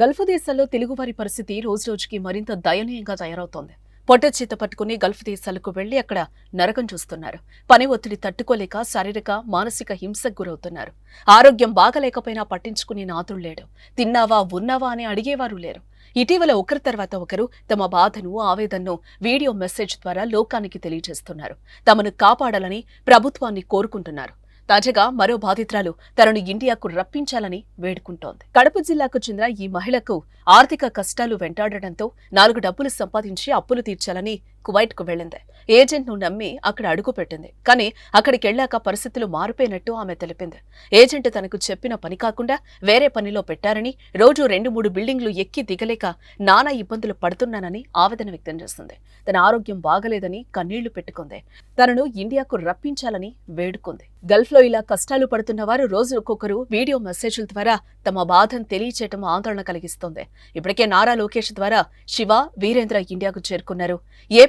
Gulf దేశాల్లో తెలుగువారి పరిస్థితి రోజురోజుకి మరింత దయనీయంగా తయారవుతోంది. పొట్ట చేత పట్టుకుని గల్ఫ్ దేశాలకు వెళ్ళి అక్కడ నరకం చూస్తున్నారు. పని ఒత్తిడి తట్టుకోలేక శారీరక మానసిక హింసకు గురవుతున్నారు. ఆరోగ్యం బాగలేకపోయినా పట్టించుకునే నాతుడు లేడు. తిన్నావా ఉన్నావా అని అడిగేవారు లేరు. ఇటీవల ఒకరి తర్వాత ఒకరు తమ బాధను ఆవేదనను వీడియో మెసేజ్ ద్వారా లోకానికి తెలియజేస్తున్నారు. తమను కాపాడాలని ప్రభుత్వాన్ని కోరుకుంటున్నారు. తాజాగా మరో బాధితురాలు తనను ఇండియాకు రప్పించాలని వేడుకుంటోంది. కడప జిల్లాకు చెందిన ఈ మహిళకు ఆర్థిక కష్టాలు వెంటాడటంతో నాలుగు డబ్బులు సంపాదించి అప్పులు తీర్చాలని కువైట్కు వెళ్ళింది. ఏజెంట్ను నమ్మి అక్కడ అడుగు పెట్టింది. కానీ అక్కడికి వెళ్ళాక పరిస్థితులు మారిపోయినట్టు ఆమె తెలిపింది. ఏజెంట్ తనకు చెప్పిన పని కాకుండా వేరే పనిలో పెట్టారని రోజు రెండు మూడు బిల్డింగ్లు ఎక్కి దిగలేక నానా ఇబ్బందులు పడుతున్నానని ఆవేదన వ్యక్తం చేస్తుంది. తన ఆరోగ్యం బాగలేదని కన్నీళ్ళు పెట్టుకుంది. తనను ఇండియాకు రప్పించాలని వేడుకుంది. గల్ఫ్లో ఇలా కష్టాలు పడుతున్న వారు రోజుకొకరు వీడియో మెసేజ్ల ద్వారా తమ బాధను తెలియచేయటం ఆందోళన కలిగిస్తోంది. ఇప్పటికే నారా లోకేష్ ద్వారా శివ వీరేంద్ర ఇండియాకు చేరుకున్నారు.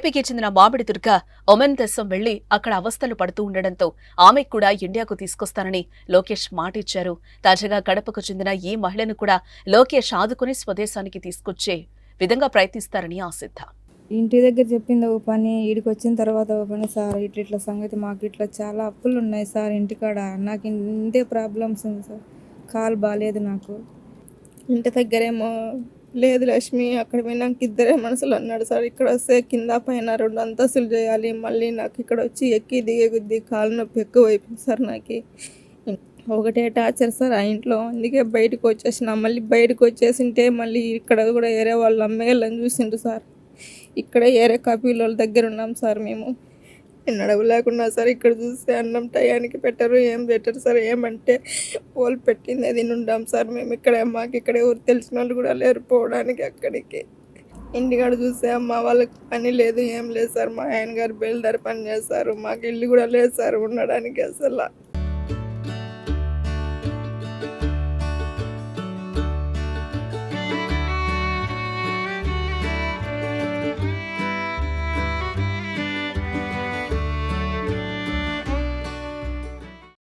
ఏపీకి చెందిన మామిడి దుర్గ. ఒమెన్ దేశం వెళ్ళి అక్కడ అవస్థలు పడుతూ ఉండడంతో ఆమెకు కూడా ఇండియాకు తీసుకొస్తానని లోకేష్ మాటిచ్చారు. తాజాగా కడపకు చెందిన ఈ మహిళను కూడా లోకేష్ ఆదుకుని స్వదేశానికి తీసుకొచ్చే విధంగా ప్రయత్నిస్తారని ఆసిద్ధ. ఇంటి దగ్గర చెప్పింది ఒక పని ఈడికి వచ్చిన తర్వాత ఒక పని సార్ ఇట్లా ఇట్లా సంగతి మాకు ఇట్లా చాలా అప్పులు ఉన్నాయి సార్ ఇంటికాడ. నాకు ఇంతే ప్రాబ్లమ్స్ ఉంది సార్. కాలు బాగాలేదు నాకు. ఇంటి దగ్గరేమో లేదు లక్ష్మి అక్కడ పోయినాక ఇద్దరే మనసులు అన్నాడు సార్. ఇక్కడ వస్తే కింద పైన రెండు అంతస్తులు చేయాలి. మళ్ళీ నాకు ఇక్కడ వచ్చి ఎక్కి దిగే కొద్దీ కాలు నొప్పి ఎక్కువ అయిపోయింది సార్ నాకు. ఒకటే టార్చర్ సార్ ఆ ఇంట్లో. అందుకే బయటకు వచ్చేసిన. మళ్ళీ బయటకు వచ్చేసింటే మళ్ళీ ఇక్కడ కూడా వేరే వాళ్ళు అమ్మేయాలని చూసిండు సార్. ఇక్కడ ఏరే కాపీల వాళ్ళ దగ్గర ఉన్నాం సార్ మేము. నడవ లేకుండా సార్ ఇక్కడ చూస్తే అన్నం టయానికి పెట్టరు ఏం పెట్టరు సార్ ఏమంటే వాళ్ళు పెట్టింది అది ఉండాం సార్ మేము ఇక్కడ మాకు ఇక్కడ ఎవరు తెలిసిన వాళ్ళు కూడా లేరు పోవడానికి అక్కడికి. ఇంటికాడ చూస్తే అమ్మ వాళ్ళకి పని లేదు ఏం లేదు సార్ మా ఆయన గారు బయలుదేరి పని చేస్తారు మాకు ఇల్లు కూడా లేదు సార్ ఉండడానికి అసలు.